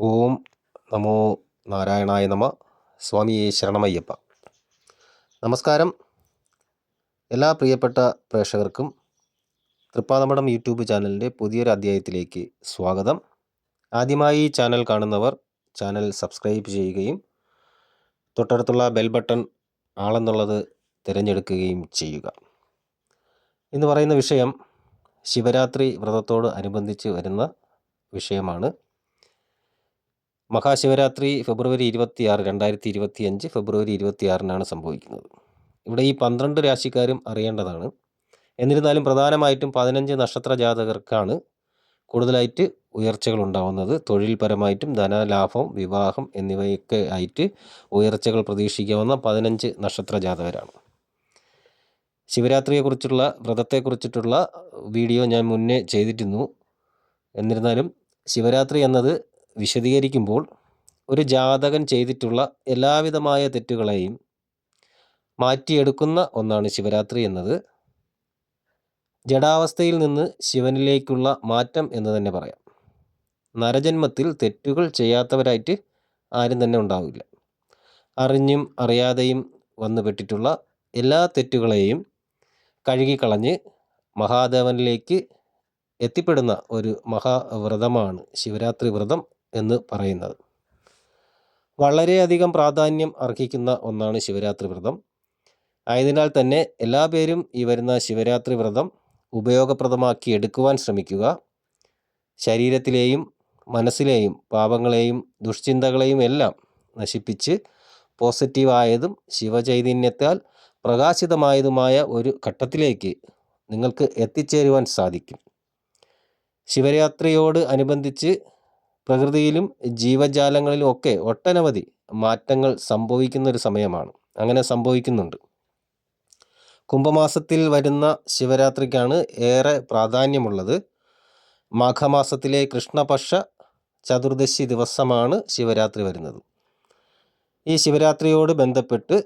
ഓം നമോ നാരായണായ നമ. സ്വാമിയെ ശരണമയ്യപ്പ. നമസ്കാരം. എല്ലാ പ്രിയപ്പെട്ട പ്രേക്ഷകർക്കും തൃപ്പാതമഠം യൂട്യൂബ് ചാനലിന്റെ പുതിയൊരു അധ്യായത്തിലേക്ക് സ്വാഗതം. ആദ്യമായി ചാനൽ കാണുന്നവർ ചാനൽ സബ്സ്ക്രൈബ് ചെയ്യുകയും തൊട്ടടുത്തുള്ള ബെൽ ബട്ടൺ ആളെന്നുള്ളത് തിരഞ്ഞെടുക്കുകയും ചെയ്യുക. എന്ന് പറയുന്ന വിഷയം ശിവരാത്രി വ്രതത്തോട് അനുബന്ധിച്ച് വരുന്ന വിഷയമാണ്. മഹാശിവരാത്രി ഫെബ്രുവരി ഇരുപത്തിയാറ് രണ്ടായിരത്തി ഇരുപത്തി അഞ്ച് ഫെബ്രുവരി ഇരുപത്തിയാറിനാണ് സംഭവിക്കുന്നത്. ഇവിടെ ഈ പന്ത്രണ്ട് രാശിക്കാരും അറിയേണ്ടതാണ്. എന്നിരുന്നാലും പ്രധാനമായിട്ടും പതിനഞ്ച് നക്ഷത്ര ജാതകർക്കാണ് കൂടുതലായിട്ട് ഉയർച്ചകൾ ഉണ്ടാവുന്നത്. തൊഴിൽപരമായിട്ടും ധനലാഭം വിവാഹം എന്നിവയൊക്കെ ആയിട്ട് ഉയർച്ചകൾ പ്രതീക്ഷിക്കാവുന്ന പതിനഞ്ച് നക്ഷത്ര ജാതകരാണ്. ശിവരാത്രിയെക്കുറിച്ചുള്ള വ്രതത്തെക്കുറിച്ചിട്ടുള്ള വീഡിയോ ഞാൻ മുന്നേ ചെയ്തിരുന്നു. എന്നിരുന്നാലും ശിവരാത്രി എന്നത് വിശദീകരിക്കുമ്പോൾ ഒരു ജാതകൻ ചെയ്തിട്ടുള്ള എല്ലാവിധമായ തെറ്റുകളെയും മാറ്റിയെടുക്കുന്ന ഒന്നാണ് ശിവരാത്രി എന്നത്. ജഡാവസ്ഥയിൽ നിന്ന് ശിവനിലേക്കുള്ള മാറ്റം എന്ന് തന്നെ പറയാം. നരജന്മത്തിൽ തെറ്റുകൾ ചെയ്യാത്തവരായിട്ട് ആരും തന്നെ ഉണ്ടാവില്ല. അറിഞ്ഞും അറിയാതെയും വന്നുപെട്ടിട്ടുള്ള എല്ലാ തെറ്റുകളെയും കഴുകിക്കളഞ്ഞ് മഹാദേവനിലേക്ക് എത്തിപ്പെടുന്ന ഒരു മഹാവ്രതമാണ് ശിവരാത്രി വ്രതം എന്ന് പറയുന്നത്. വളരെയധികം പ്രാധാന്യം അർഹിക്കുന്ന ഒന്നാണ് ശിവരാത്രി വ്രതം. ആയതിനാൽ തന്നെ എല്ലാ പേരും ഈ വരുന്ന ശിവരാത്രി വ്രതം ഉപയോഗപ്രദമാക്കി എടുക്കുവാൻ ശ്രമിക്കുക. ശരീരത്തിലെയും മനസ്സിലെയും പാപങ്ങളെയും ദുഷ്ചിന്തകളെയും എല്ലാം നശിപ്പിച്ച് പോസിറ്റീവായതും ശിവചൈതന്യത്താൽ പ്രകാശിതമായതുമായ ഒരു ഘട്ടത്തിലേക്ക് നിങ്ങൾക്ക് എത്തിച്ചേരുവാൻ സാധിക്കും. ശിവരാത്രിയോട് അനുബന്ധിച്ച് പ്രകൃതിയിലും ജീവജാലങ്ങളിലും ഒക്കെ ഒട്ടനവധി മാറ്റങ്ങൾ സംഭവിക്കുന്ന ഒരു സമയമാണ്. അങ്ങനെ സംഭവിക്കുന്നുണ്ട്. കുംഭമാസത്തിൽ വരുന്ന ശിവരാത്രിക്കാണ് ഏറെ പ്രാധാന്യമുള്ളത്. മാഘമാസത്തിലെ കൃഷ്ണപക്ഷ ചതുർദശി ദിവസമാണ് ശിവരാത്രി വരുന്നത്. ഈ ശിവരാത്രിയോട് ബന്ധപ്പെട്ട്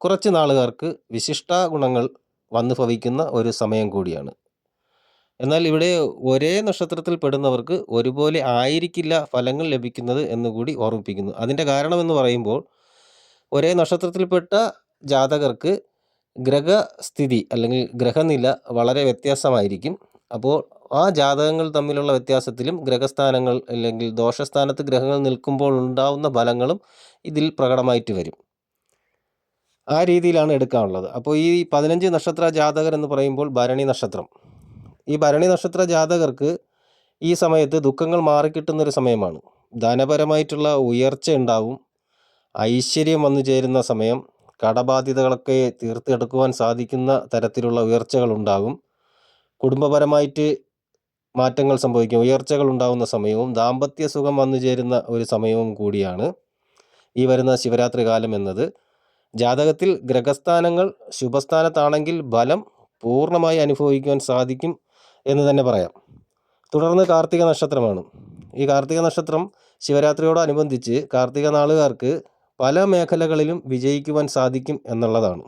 കുറച്ച് നാളുകാർക്ക് വിശിഷ്ട ഗുണങ്ങൾ വന്നു ഭവിക്കുന്ന ഒരു സമയം കൂടിയാണ്. എന്നാൽ ഇവിടെ ഒരേ നക്ഷത്രത്തിൽ പെടുന്നവർക്ക് ഒരുപോലെ ആയിരിക്കില്ല ഫലങ്ങൾ ലഭിക്കുന്നത് എന്നുകൂടി ഓർമ്മിപ്പിക്കുന്നു. അതിന്റെ കാരണമെന്ന് പറയുമ്പോൾ ഒരേ നക്ഷത്രത്തിൽപ്പെട്ട ജാതകർക്ക് ഗ്രഹസ്ഥിതി അല്ലെങ്കിൽ ഗ്രഹനില വളരെ വ്യത്യാസമായിരിക്കും. അപ്പോൾ ആ ജാതകങ്ങൾ തമ്മിലുള്ള വ്യത്യാസത്തിലും ഗ്രഹസ്ഥാനങ്ങൾ അല്ലെങ്കിൽ ദോഷസ്ഥാനത്ത് ഗ്രഹങ്ങൾ നിൽക്കുമ്പോൾ ഉണ്ടാവുന്ന ഫലങ്ങളും ഇതിൽ പ്രകടമായിട്ട് വരും. ആ രീതിയിലാണ് എടുക്കാനുള്ളത്. അപ്പോൾ ഈ പതിനഞ്ച് നക്ഷത്ര ജാതകർ എന്ന് പറയുമ്പോൾ ഭരണി നക്ഷത്രം. ഈ ഭരണി നക്ഷത്ര ജാതകർക്ക് ഈ സമയത്ത് ദുഃഖങ്ങൾ മാറിക്കിട്ടുന്നൊരു സമയമാണ്. ധനപരമായിട്ടുള്ള ഉയർച്ച ഉണ്ടാവും. ഐശ്വര്യം വന്നു ചേരുന്ന സമയം കടബാധ്യതകളൊക്കെ തീർത്തെടുക്കുവാൻ സാധിക്കുന്ന തരത്തിലുള്ള ഉയർച്ചകൾ ഉണ്ടാകും. കുടുംബപരമായിട്ട് മാറ്റങ്ങൾ സംഭവിക്കും. ഉയർച്ചകൾ ഉണ്ടാകുന്ന സമയവും ദാമ്പത്യ സുഖം വന്നു ചേരുന്ന ഒരു സമയവും കൂടിയാണ് ഈ വരുന്ന ശിവരാത്രി കാലം എന്നത്. ജാതകത്തിൽ ഗ്രഹസ്ഥാനങ്ങൾ ശുഭസ്ഥാനത്താണെങ്കിൽ ബലം പൂർണമായി അനുഭവിക്കുവാൻ സാധിക്കും. എന്ന് തന്നെ പറയാം. തുടർന്ന് കാർത്തിക നക്ഷത്രമാണ്. ഈ കാർത്തിക നക്ഷത്രം ശിവരാത്രിയോടനുബന്ധിച്ച് കാർത്തിക നാളുകാർക്ക് പല മേഖലകളിലും വിജയിക്കുവാൻ സാധിക്കും എന്നുള്ളതാണ്.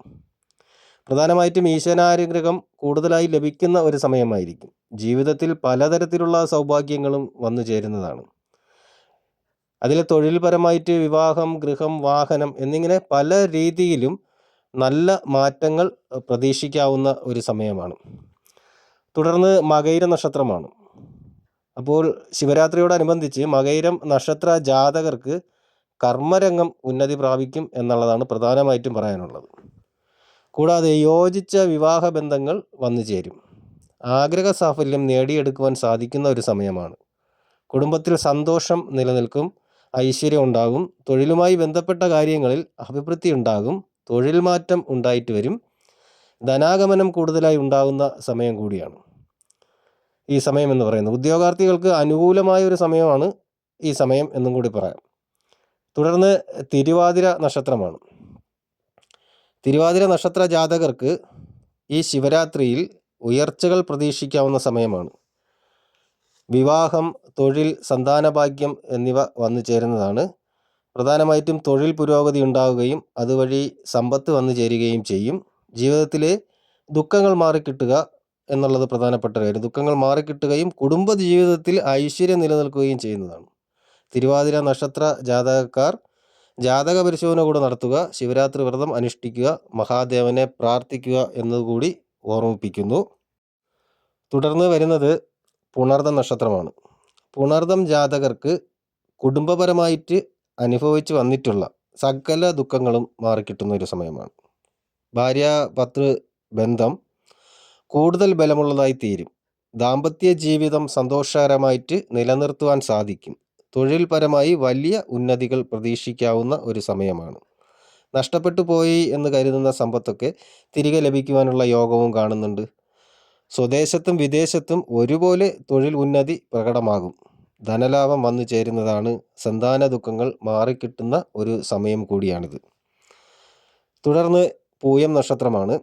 പ്രധാനമായിട്ടും ഈശ്വരാനുഗ്രഹം കൂടുതലായി ലഭിക്കുന്ന ഒരു സമയമായിരിക്കും. ജീവിതത്തിൽ പലതരത്തിലുള്ള സൗഭാഗ്യങ്ങളും വന്നു ചേരുന്നതാണ്. അതിൽ തൊഴിൽപരമായിട്ട് വിവാഹം ഗൃഹം വാഹനം എന്നിങ്ങനെ പല രീതിയിലും നല്ല മാറ്റങ്ങൾ പ്രതീക്ഷിക്കാവുന്ന ഒരു സമയമാണ്. തുടർന്ന് മകൈര നക്ഷത്രമാണ്. അപ്പോൾ ശിവരാത്രിയോടനുബന്ധിച്ച് മകൈരം നക്ഷത്ര ജാതകർക്ക് കർമ്മരംഗം ഉന്നതി പ്രാപിക്കും എന്നുള്ളതാണ് പ്രധാനമായിട്ടും പറയാനുള്ളത്. കൂടാതെ യോജിച്ച വിവാഹ ബന്ധങ്ങൾ വന്നു ചേരും. ആഗ്രഹ സാഫല്യം നേടിയെടുക്കുവാൻ സാധിക്കുന്ന ഒരു സമയമാണ്. കുടുംബത്തിൽ സന്തോഷം നിലനിൽക്കും ഐശ്വര്യം ഉണ്ടാകും തൊഴിലുമായി ബന്ധപ്പെട്ട കാര്യങ്ങളിൽ അഭിവൃദ്ധി ഉണ്ടാകും തൊഴിൽ മാറ്റം ഉണ്ടായിട്ട് വരും ധനാഗമനം കൂടുതലായി ഉണ്ടാകുന്ന സമയം കൂടിയാണ്. ഈ സമയം എന്ന് പറയുന്നത്. ഉദ്യോഗാർത്ഥികൾക്ക് അനുകൂലമായ ഒരു സമയമാണ് ഈ സമയം എന്നും കൂടി പറയാം. തുടർന്ന് തിരുവാതിര നക്ഷത്രമാണ്. തിരുവാതിര നക്ഷത്ര ജാതകർക്ക് ഈ ശിവരാത്രിയിൽ ഉയർച്ചകൾ പ്രതീക്ഷിക്കാവുന്ന സമയമാണ്. വിവാഹം തൊഴിൽ സന്താനഭാഗ്യം എന്നിവ വന്നു ചേരുന്നതാണ്. പ്രധാനമായിട്ടും തൊഴിൽ പുരോഗതി ഉണ്ടാവുകയും അതുവഴി സമ്പത്ത് വന്നു ചേരുകയും ചെയ്യും. ജീവിതത്തിലെ ദുഃഖങ്ങൾ മാറിക്കിട്ടുക എന്നുള്ളത് പ്രധാനപ്പെട്ട കാര്യം. ദുഃഖങ്ങൾ മാറിക്കിട്ടുകയും കുടുംബ ജീവിതത്തിൽ ഐശ്വര്യം നിലനിൽക്കുകയും ചെയ്യുന്നതാണ്. തിരുവാതിര നക്ഷത്ര ജാതകക്കാർ ജാതക പരിശോധന കൂടെ നടത്തുക ശിവരാത്രി വ്രതം അനുഷ്ഠിക്കുക മഹാദേവനെ പ്രാർത്ഥിക്കുക എന്നതുകൂടി ഓർമ്മിപ്പിക്കുന്നു. തുടർന്ന് വരുന്നത് പുണർദം നക്ഷത്രമാണ്. പുണർദം ജാതകർക്ക് കുടുംബപരമായിട്ട് അനുഭവിച്ച് വന്നിട്ടുള്ള സകല ദുഃഖങ്ങളും മാറിക്കിട്ടുന്ന ഒരു സമയമാണ്. ഭാര്യ പത്ര ബന്ധം കൂടുതൽ ബലമുള്ളതായി തീരും. ദാമ്പത്യ ജീവിതം സന്തോഷകരമായിട്ട് നിലനിർത്തുവാൻ സാധിക്കും. തൊഴിൽപരമായി വലിയ ഉന്നതികൾ പ്രതീക്ഷിക്കാവുന്ന ഒരു സമയമാണ്. നഷ്ടപ്പെട്ടു പോയി എന്ന് കരുതുന്ന സമ്പത്തൊക്കെ തിരികെ ലഭിക്കുവാനുള്ള യോഗവും കാണുന്നുണ്ട്. സ്വദേശത്തും വിദേശത്തും ഒരുപോലെ തൊഴിൽ ഉന്നതി പ്രകടമാകും. ധനലാഭം വന്നു ചേരുന്നതാണ് സന്താന ദുഃഖങ്ങൾ മാറിക്കിട്ടുന്ന ഒരു സമയം കൂടിയാണിത്. തുടർന്ന് പൂയം നക്ഷത്രമാണ്.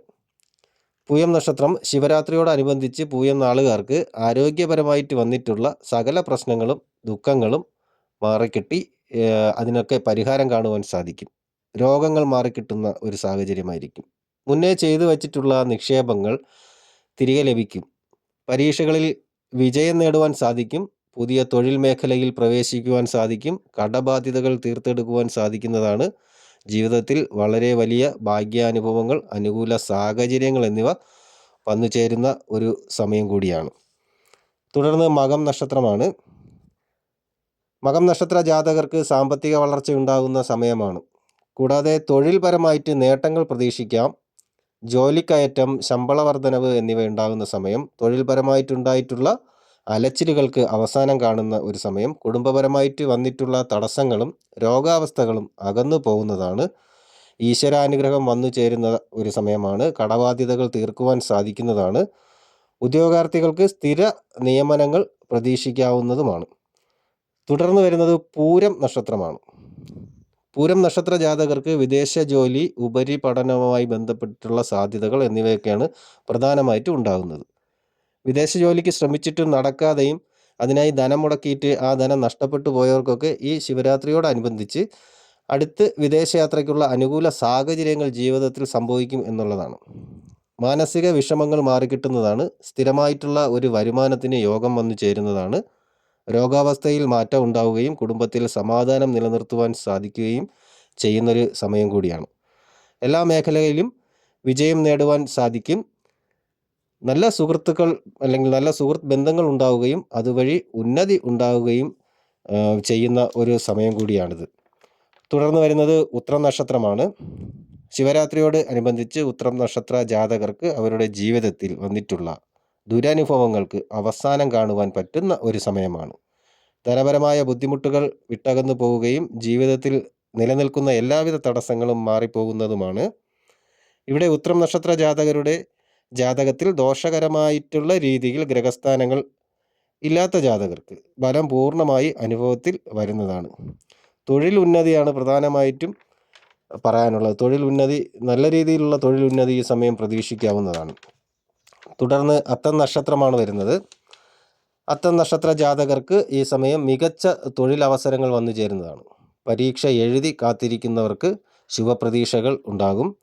പൂയം നക്ഷത്രം ശിവരാത്രിയോടനുബന്ധിച്ച് പൂയം നാളുകാർക്ക് ആരോഗ്യപരമായിട്ട് വന്നിട്ടുള്ള സകല പ്രശ്നങ്ങളും ദുഃഖങ്ങളും മാറിക്കിട്ടി അതിനൊക്കെ പരിഹാരം കാണുവാൻ സാധിക്കും. രോഗങ്ങൾ മാറിക്കിട്ടുന്ന ഒരു സാഹചര്യമായിരിക്കും. മുന്നേ ചെയ്തു വച്ചിട്ടുള്ള നിക്ഷേപങ്ങൾ തിരികെ ലഭിക്കും. പരീക്ഷകളിൽ വിജയം നേടുവാൻ സാധിക്കും. പുതിയ തൊഴിൽ മേഖലയിൽ പ്രവേശിക്കുവാൻ സാധിക്കും. കടബാധ്യതകൾ തീർത്തെടുക്കുവാൻ സാധിക്കുന്നതാണ് ജീവിതത്തിൽ വളരെ വലിയ ഭാഗ്യാനുഭവങ്ങൾ അനുകൂല സാഹചര്യങ്ങൾ എന്നിവ വന്നു ചേരുന്ന ഒരു സമയം കൂടിയാണ്. തുടർന്ന് മകം നക്ഷത്രമാണ്. മകം നക്ഷത്ര ജാതകർക്ക് സാമ്പത്തിക വളർച്ച ഉണ്ടാകുന്ന സമയമാണ്. കൂടാതെ തൊഴിൽപരമായിട്ട് നേട്ടങ്ങൾ പ്രതീക്ഷിക്കാം. ജോലിക്കയറ്റം ശമ്പള വർധനവ് എന്നിവ ഉണ്ടാകുന്ന സമയം തൊഴിൽപരമായിട്ടുണ്ടായിട്ടുള്ള അലച്ചിലുകൾക്ക് അവസാനം കാണുന്ന ഒരു സമയം കുടുംബപരമായിട്ട് വന്നിട്ടുള്ള തടസ്സങ്ങളും രോഗാവസ്ഥകളും അകന്നു പോകുന്നതാണ്. ഈശ്വരാനുഗ്രഹം വന്നു ചേരുന്ന ഒരു സമയമാണ്. കടബാധ്യതകൾ തീർക്കുവാൻ സാധിക്കുന്നതാണ്. ഉദ്യോഗാർത്ഥികൾക്ക് സ്ഥിര നിയമനങ്ങൾ പ്രതീക്ഷിക്കാവുന്നതുമാണ്. തുടർന്ന് വരുന്നത് പൂരം നക്ഷത്രമാണ്. പൂരം നക്ഷത്ര ജാതകർക്ക് വിദേശ ജോലി ഉപരിപഠനവുമായി ബന്ധപ്പെട്ടിട്ടുള്ള സാധ്യതകൾ എന്നിവയൊക്കെയാണ് പ്രധാനമായിട്ടും ഉണ്ടാകുന്നത്. വിദേശ ജോലിക്ക് ശ്രമിച്ചിട്ടും നടക്കാതെയും അതിനായി ധനം മുടക്കിയിട്ട് ആ ധനം നഷ്ടപ്പെട്ടു പോയവർക്കൊക്കെ ഈ ശിവരാത്രിയോടനുബന്ധിച്ച് അടുത്ത് വിദേശയാത്രയ്ക്കുള്ള അനുകൂല സാഹചര്യങ്ങൾ ജീവിതത്തിൽ സംഭവിക്കും എന്നുള്ളതാണ്. മാനസിക വിഷമങ്ങൾ മാറിക്കിട്ടുന്നതാണ്. സ്ഥിരമായിട്ടുള്ള ഒരു വരുമാനത്തിന് യോഗം വന്നു ചേരുന്നതാണ്. രോഗാവസ്ഥയിൽ മാറ്റം ഉണ്ടാവുകയും കുടുംബത്തിൽ സമാധാനം നിലനിർത്തുവാൻ സാധിക്കുകയും ചെയ്യുന്നൊരു സമയം കൂടിയാണ്. എല്ലാ മേഖലയിലും വിജയം നേടുവാൻ സാധിക്കും. നല്ല സുഹൃത്തുക്കൾ അല്ലെങ്കിൽ നല്ല സുഹൃത്ത് ബന്ധങ്ങൾ ഉണ്ടാവുകയും അതുവഴി ഉന്നതി ഉണ്ടാവുകയും ചെയ്യുന്ന ഒരു സമയം കൂടിയാണിത്. തുടർന്ന് വരുന്നത് ഉത്രം നക്ഷത്രമാണ്. ശിവരാത്രിയോട് അനുബന്ധിച്ച് ഉത്രം നക്ഷത്ര ജാതകർക്ക് അവരുടെ ജീവിതത്തിൽ വന്നിട്ടുള്ള ദുരനുഭവങ്ങൾക്ക് അവസാനം കാണുവാൻ പറ്റുന്ന ഒരു സമയമാണ്. ധനപരമായ ബുദ്ധിമുട്ടുകൾ വിട്ടകന്നു പോവുകയും ജീവിതത്തിൽ നിലനിൽക്കുന്ന എല്ലാവിധ തടസ്സങ്ങളും മാറിപ്പോകുന്നതുമാണ്. ഇവിടെ ഉത്രം നക്ഷത്ര ജാതകരുടെ ജാതകത്തിൽ ദോഷകരമായിട്ടുള്ള രീതിയിൽ ഗ്രഹസ്ഥാനങ്ങൾ ഇല്ലാത്ത ജാതകർക്ക് ബലം പൂർണമായി അനുഭവത്തിൽ വരുന്നതാണ്. തൊഴിൽ ഉന്നതിയാണ് പ്രധാനമായിട്ടും പറയാനുള്ളത്. തൊഴിൽ ഉന്നതി നല്ല രീതിയിലുള്ള തൊഴിൽ ഉന്നതി ഈ സമയം പ്രതീക്ഷിക്കാവുന്നതാണ്. തുടർന്ന് അത്തം നക്ഷത്രമാണ് വരുന്നത്. അത്തം നക്ഷത്ര ജാതകർക്ക് ഈ സമയം മികച്ച തൊഴിലവസരങ്ങൾ വന്നു ചേരുന്നതാണ്. പരീക്ഷ എഴുതി കാത്തിരിക്കുന്നവർക്ക് ശുഭപ്രതീക്ഷകൾ ഉണ്ടാകും.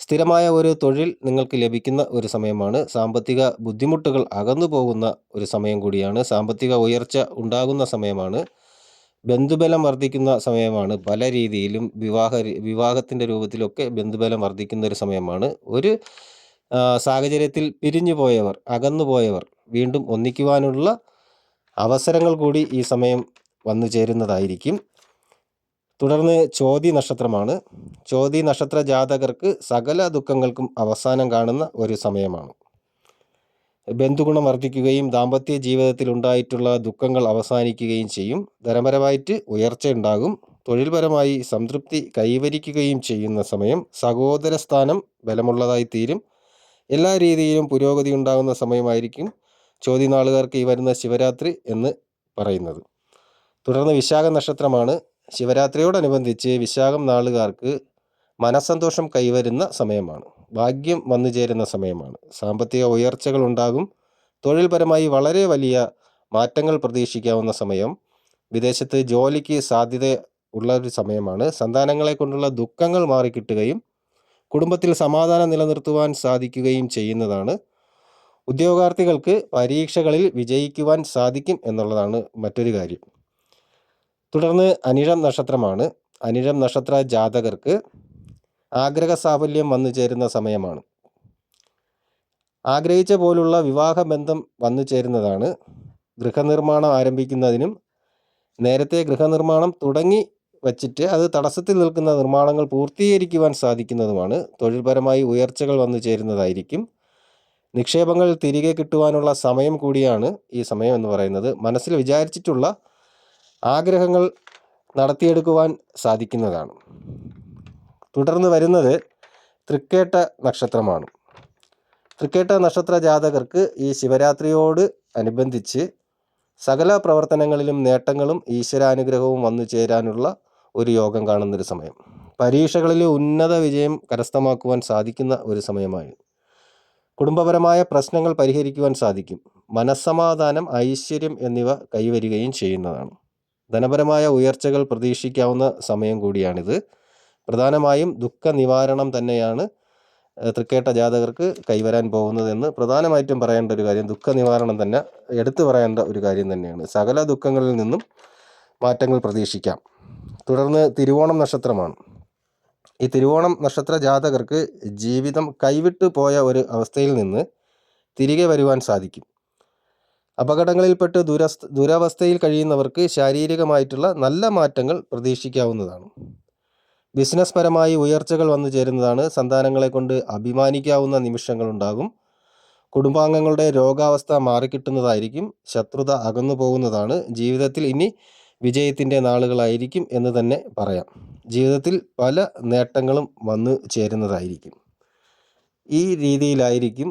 സ്ഥിരമായ ഒരു തൊഴിൽ നിങ്ങൾക്ക് ലഭിക്കുന്ന ഒരു സമയമാണ്. സാമ്പത്തിക ബുദ്ധിമുട്ടുകൾ അകന്നു പോകുന്ന ഒരു സമയം കൂടിയാണ്. സാമ്പത്തിക ഉയർച്ച ഉണ്ടാകുന്ന സമയമാണ്. ബന്ധുബലം വർദ്ധിക്കുന്ന സമയമാണ്. പല രീതിയിലും വിവാഹ വിവാഹത്തിന്റെ രൂപത്തിലൊക്കെ ബന്ധുബലം വർദ്ധിക്കുന്ന ഒരു സമയമാണ്. ഒരു സാഹചര്യത്തിൽ പിരിഞ്ഞു പോയവർ അകന്നു പോയവർ വീണ്ടും ഒന്നിക്കുവാനുള്ള അവസരങ്ങൾ കൂടി ഈ സമയം വന്നു ചേരുന്നതായിരിക്കും. തുടർന്ന് ചോതി നക്ഷത്രമാണ്. ചോതി നക്ഷത്ര ജാതകർക്ക് സകല ദുഃഖങ്ങൾക്കും അവസാനം കാണുന്ന ഒരു സമയമാണ്. ബന്ധുഗുണം വർദ്ധിക്കുകയും ദാമ്പത്യ ജീവിതത്തിൽ ഉണ്ടായിട്ടുള്ള ദുഃഖങ്ങൾ അവസാനിക്കുകയും ചെയ്യും. ധനപരമായിട്ട് ഉയർച്ച ഉണ്ടാകും. തൊഴിൽപരമായി സംതൃപ്തി കൈവരിക്കുകയും ചെയ്യുന്ന സമയം സഹോദര സ്ഥാനം ബലമുള്ളതായി തീരും. എല്ലാ രീതിയിലും പുരോഗതി ഉണ്ടാകുന്ന സമയമായിരിക്കും ചോദ്യനാളുകാർക്ക് ഈ വരുന്ന ശിവരാത്രി എന്ന് പറയുന്നത്. തുടർന്ന് വിശാഖ നക്ഷത്രമാണ്. ശിവരാത്രിയോടനുബന്ധിച്ച് വിശാഖം നാളുകാർക്ക് മനസ്സന്തോഷം കൈവരുന്ന സമയമാണ്. ഭാഗ്യം വന്നു ചേരുന്ന സമയമാണ്. സാമ്പത്തിക ഉയർച്ചകൾ ഉണ്ടാകും തൊഴിൽപരമായി വളരെ വലിയ മാറ്റങ്ങൾ പ്രതീക്ഷിക്കാവുന്ന സമയം. വിദേശത്ത് ജോലിക്ക് സാധ്യത ഉള്ള ഒരു സമയമാണ്. സന്താനങ്ങളെ കൊണ്ടുള്ള ദുഃഖങ്ങൾ മാറിക്കിട്ടുകയും കുടുംബത്തിൽ സമാധാനം നിലനിർത്തുവാൻ സാധിക്കുകയും ചെയ്യുന്നതാണ്. ഉദ്യോഗാർത്ഥികൾക്ക് പരീക്ഷകളിൽ വിജയിക്കുവാൻ സാധിക്കും എന്നുള്ളതാണ് മറ്റൊരു കാര്യം. തുടർന്ന് അനിഴം നക്ഷത്രമാണ്. അനിഴം നക്ഷത്ര ജാതകർക്ക് ആഗ്രഹ സാഫല്യം വന്നു ചേരുന്ന സമയമാണ്. ആഗ്രഹിച്ച പോലുള്ള വിവാഹ ബന്ധം വന്നു ചേരുന്നതാണ്. ഗൃഹനിർമ്മാണം ആരംഭിക്കുന്നതിനും നേരത്തെ ഗൃഹനിർമ്മാണം തുടങ്ങി വച്ചിട്ട് അത് തടസ്സത്തിൽ നിൽക്കുന്ന നിർമ്മാണങ്ങൾ പൂർത്തീകരിക്കുവാൻ സാധിക്കുന്നതുമാണ്. തൊഴിൽപരമായി ഉയർച്ചകൾ വന്നു ചേരുന്നതായിരിക്കും. നിക്ഷേപങ്ങൾ തിരികെ കിട്ടുവാനുള്ള സമയം കൂടിയാണ് ഈ സമയം എന്ന് പറയുന്നത്. മനസ്സിൽ വിചാരിച്ചിട്ടുള്ള ആഗ്രഹങ്ങൾ നടത്തിയെടുക്കുവാൻ സാധിക്കുന്നതാണ്. തുടർന്ന് വരുന്നത് തൃക്കേട്ട നക്ഷത്രമാണ്. തൃക്കേട്ട നക്ഷത്ര ജാതകർക്ക് ഈ ശിവരാത്രിയോട് അനുബന്ധിച്ച് സകല പ്രവർത്തനങ്ങളിലും നേട്ടങ്ങളും ഈശ്വരാനുഗ്രഹവും വന്നു ചേരാനുള്ള ഒരു യോഗം കാണുന്നൊരു സമയം. പരീക്ഷകളിൽ ഉന്നത വിജയം കരസ്ഥമാക്കുവാൻ സാധിക്കുന്ന ഒരു സമയമായി. കുടുംബപരമായ പ്രശ്നങ്ങൾ പരിഹരിക്കുവാൻ സാധിക്കും. മനസ്സമാധാനം ഐശ്വര്യം എന്നിവ കൈവരികയും ചെയ്യുന്നതാണ്. ധനപരമായ ഉയർച്ചകൾ പ്രതീക്ഷിക്കാവുന്ന സമയം കൂടിയാണിത്. പ്രധാനമായും ദുഃഖ നിവാരണം തന്നെയാണ് തൃക്കേട്ട ജാതകർക്ക് കൈവരാൻ പോകുന്നതെന്ന് പ്രധാനമായിട്ടും പറയേണ്ട ഒരു കാര്യം ദുഃഖ നിവാരണം തന്നെ എടുത്തു പറയേണ്ട ഒരു കാര്യം തന്നെയാണ്. സകല ദുഃഖങ്ങളിൽ നിന്നും മാറ്റങ്ങൾ പ്രതീക്ഷിക്കാം. തുടർന്ന് തിരുവോണം നക്ഷത്രമാണ്. ഈ തിരുവോണം നക്ഷത്ര ജാതകർക്ക് ജീവിതം കൈവിട്ടു പോയ ഒരു അവസ്ഥയിൽ നിന്ന് തിരികെ വരുവാൻ സാധിക്കും. അപകടങ്ങളിൽപ്പെട്ട് ദുരസ്ഥ ദുരവസ്ഥയിൽ കഴിയുന്നവർക്ക് ശാരീരികമായിട്ടുള്ള നല്ല മാറ്റങ്ങൾ പ്രതീക്ഷിക്കാവുന്നതാണ്. ബിസിനസ് പരമായി ഉയർച്ചകൾ വന്നു ചേരുന്നതാണ് സന്താനങ്ങളെ കൊണ്ട് അഭിമാനിക്കാവുന്ന നിമിഷങ്ങളുണ്ടാകും. കുടുംബാംഗങ്ങളുടെ രോഗാവസ്ഥ മാറിക്കിട്ടുന്നതായിരിക്കും. ശത്രുത അകന്നു പോകുന്നതാണ്. ജീവിതത്തിൽ ഇനി വിജയത്തിന്റെ നാളുകളായിരിക്കും എന്ന് തന്നെ പറയാം. ജീവിതത്തിൽ പല നേട്ടങ്ങളും വന്നു ചേരുന്നതായിരിക്കും. ഈ രീതിയിലായിരിക്കും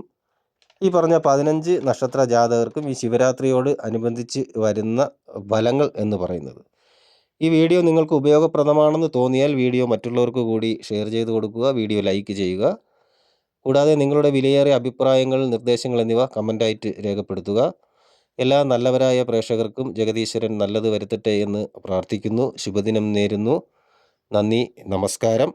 ഈ പറഞ്ഞ പതിനഞ്ച് നക്ഷത്ര ജാതകർക്കും ഈ ശിവരാത്രിയോട് അനുബന്ധിച്ച് വരുന്ന ഫലങ്ങൾ എന്ന് പറയുന്നത്. ഈ വീഡിയോ നിങ്ങൾക്ക് ഉപയോഗപ്രദമാണെന്ന് തോന്നിയാൽ വീഡിയോ മറ്റുള്ളവർക്ക് കൂടി ഷെയർ ചെയ്ത് കൊടുക്കുക വീഡിയോ ലൈക്ക് ചെയ്യുക. കൂടാതെ നിങ്ങളുടെ വിലയേറിയ അഭിപ്രായങ്ങൾ നിർദ്ദേശങ്ങൾ എന്നിവ കമന്റായിട്ട് രേഖപ്പെടുത്തുക. എല്ലാ നല്ലവരായ പ്രേക്ഷകർക്കും ജഗദീശ്വരൻ നല്ലത് വരുത്തട്ടെ എന്ന് പ്രാർത്ഥിക്കുന്നു. ശുഭദിനം നേരുന്നു. നന്ദി നമസ്കാരം.